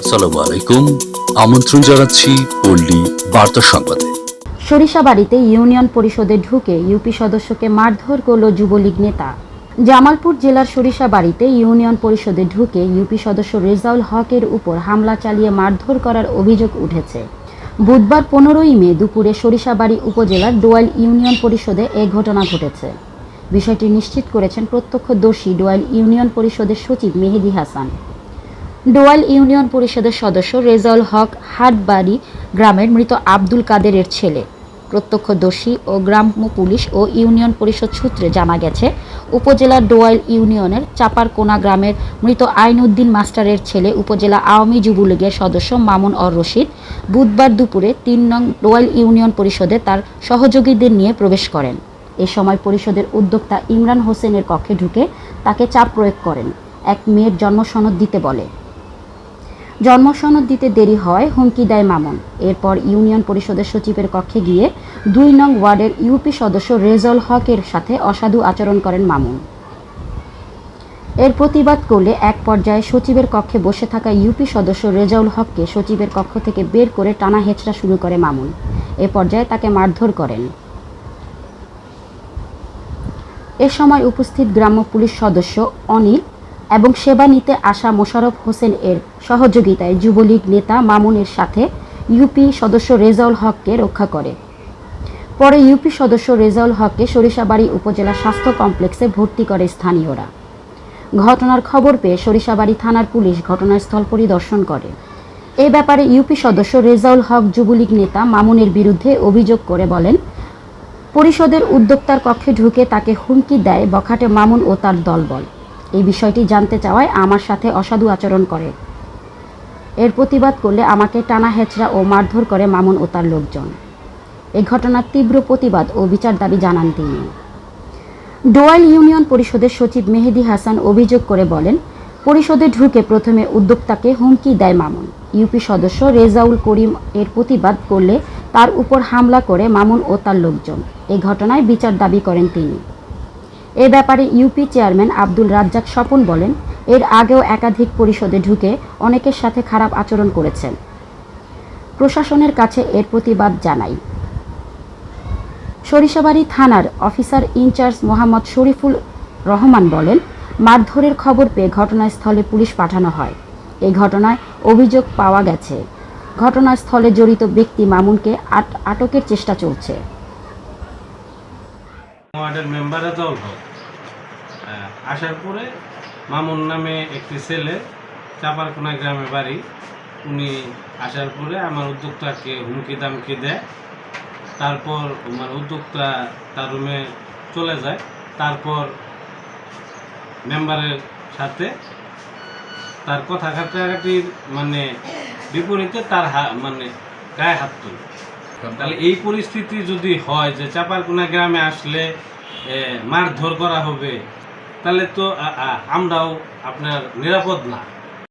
আসসালামু আলাইকুম। আমন্ত্রণ জানাচ্ছি পল্লী বার্তা সংবাদে। সরিষাবাড়িতে ইউনিয়ন পরিষদে ঢুকে ইউপি সদস্যকে মারধর করল যুবলীগ নেতা। জামালপুর জেলার সরিষাবাড়িতে ইউনিয়ন পরিষদে ঢুকে ইউপি সদস্য রেজাউল হকের উপর হামলা চালিয়ে মারধর করার অভিযোগ উঠেছে। বুধবার পনেরোই মে দুপুরে সরিষাবাড়ি উপজেলার ডোয়াল ইউনিয়ন পরিষদে এ ঘটনা ঘটেছে। বিষয়টি নিশ্চিত করেছেন প্রত্যক্ষদর্শী ডোয়াল ইউনিয়ন পরিষদের সচিব মেহেদি হাসান। ডোয়াল ইউনিয়ন পরিষদের সদস্য রেজাউল হক হাটবাড়ি গ্রামের মৃত আব্দুল কাদেরের ছেলে। প্রত্যক্ষদর্শী ও গ্রাম্য পুলিশ ও ইউনিয়ন পরিষদ সূত্রে জানা গেছে উপজেলার ডোয়াইল ইউনিয়নের চাপারকোনা গ্রামের মৃত আইনউদ্দিন মাস্টারের ছেলে উপজেলা আওয়ামী যুবলীগের সদস্য মামুন অর রশিদ বুধবার দুপুরে তিন নং ডোয়াইল ইউনিয়ন পরিষদে তার সহযোগীদের নিয়ে প্রবেশ করেন। এ সময় পরিষদের উদ্যোক্তা ইমরান হোসেনের কক্ষে ঢুকে তাকে চাপ প্রয়োগ করেন। এক মেয়ের জন্মসনদ দিতে বলে। জন্মসনদ দিতে দেরি হয়, হুমকি দেয় মামুন। এরপর ইউনিয়ন পরিষদের সচিবের কক্ষে গিয়ে দুই নং ওয়ার্ডের ইউপি সদস্য রেজল হকের সাথে অসাধু আচরণ করেন মামুন। এর প্রতিবাদ করলে এক পর্যায়ে সচিবের কক্ষে বসে থাকা ইউপি সদস্য রেজাউল হককে সচিবের কক্ষ থেকে বের করে টানা হেঁচড়া শুরু করে মামুন। এ পর্যায়ে তাকে মারধর করেন। এ সময় উপস্থিত গ্রাম্য পুলিশ সদস্য অনিল এবং সেবা নিতে আসা মোশারফ হোসেন এর সহযোগিতায় যুবলীগ নেতা মামুনের সাথে ইউপি সদস্য রেজাউল হককে রক্ষা করে। পরে ইউপি সদস্য রেজাউল হককে সরিষাবাড়ি উপজেলা স্বাস্থ্য কমপ্লেক্সে ভর্তি করে স্থানীয়রা। ঘটনার খবর পেয়ে সরিষাবাড়ি থানার পুলিশ ঘটনাস্থল পরিদর্শন করে। এ ব্যাপারে ইউপি সদস্য রেজাউল হক যুবলীগ নেতা মামুনের বিরুদ্ধে অভিযোগ করে বলেন পরিষদের উদ্যোক্তার কক্ষে ঢুকে তাকে হুমকি দেয় বখাটে মামুন ও তার দলবল। এই বিষয়টি জানতে চাওয়ায় আমার সাথে অসাধু আচরণ করে। এর প্রতিবাদ করলে আমাকে টানা হেঁচড়া ও মারধর করে মামুন ও তার লোকজন। এই ঘটনার তীব্র প্রতিবাদ ও বিচার দাবি জানান তিনি। ডোয়াল ইউনিয়ন পরিষদের সচিব মেহেদি হাসান অভিযোগ করে বলেন, পরিষদে ঢুকে প্রথমে উদ্যোক্তাকে হুমকি দেয় মামুন। ইউপি সদস্য রেজাউল করিম এর প্রতিবাদ করলে তার উপর হামলা করে মামুন ও তার লোকজন। এই ঘটনায় বিচার দাবি করেন তিনি। এ ব্যাপারে ইউপি চেয়ারম্যান আব্দুল রাজ্জাক স্বপন বলেন, এর আগেও একাধিক পরিষদে ঢুকে অনেকের সাথে খারাপ আচরণ করেছেন। প্রশাসনের কাছে এর প্রতিবাদ জানাই। সরিষাবাড়ি থানার officer in charge Mohammad Shariful Rahman বলেন, মারধরের খবর পেয়ে ঘটনাস্থলে পুলিশ পাঠানো হয়। এই ঘটনায় অভিযোগ পাওয়া গেছে। ঘটনাস্থলে জড়িত ব্যক্তি মামুনকে আট আটকের চেষ্টা চলছে। আসার পরে মামুন নামে একটি ছেলে চাপারকোনা গ্রামে বাড়ি। উনি আসার পরে আমার উদ্যোক্তাকে হুমকি দামকি দেয়। তারপর আমার উদ্যোক্তা তার রুমে চলে যায়। তারপর মেম্বারের সাথে তার কথা কাটাকাটির মানে বিপরীতে তার মানে গায়ে হাত তোলে। তাহলে এই পরিস্থিতি যদি হয় যে চাপারকুনা গ্রামে আসলে মারধর করা হবে তাহলে তো আমরাও আপনার নিরাপদ না।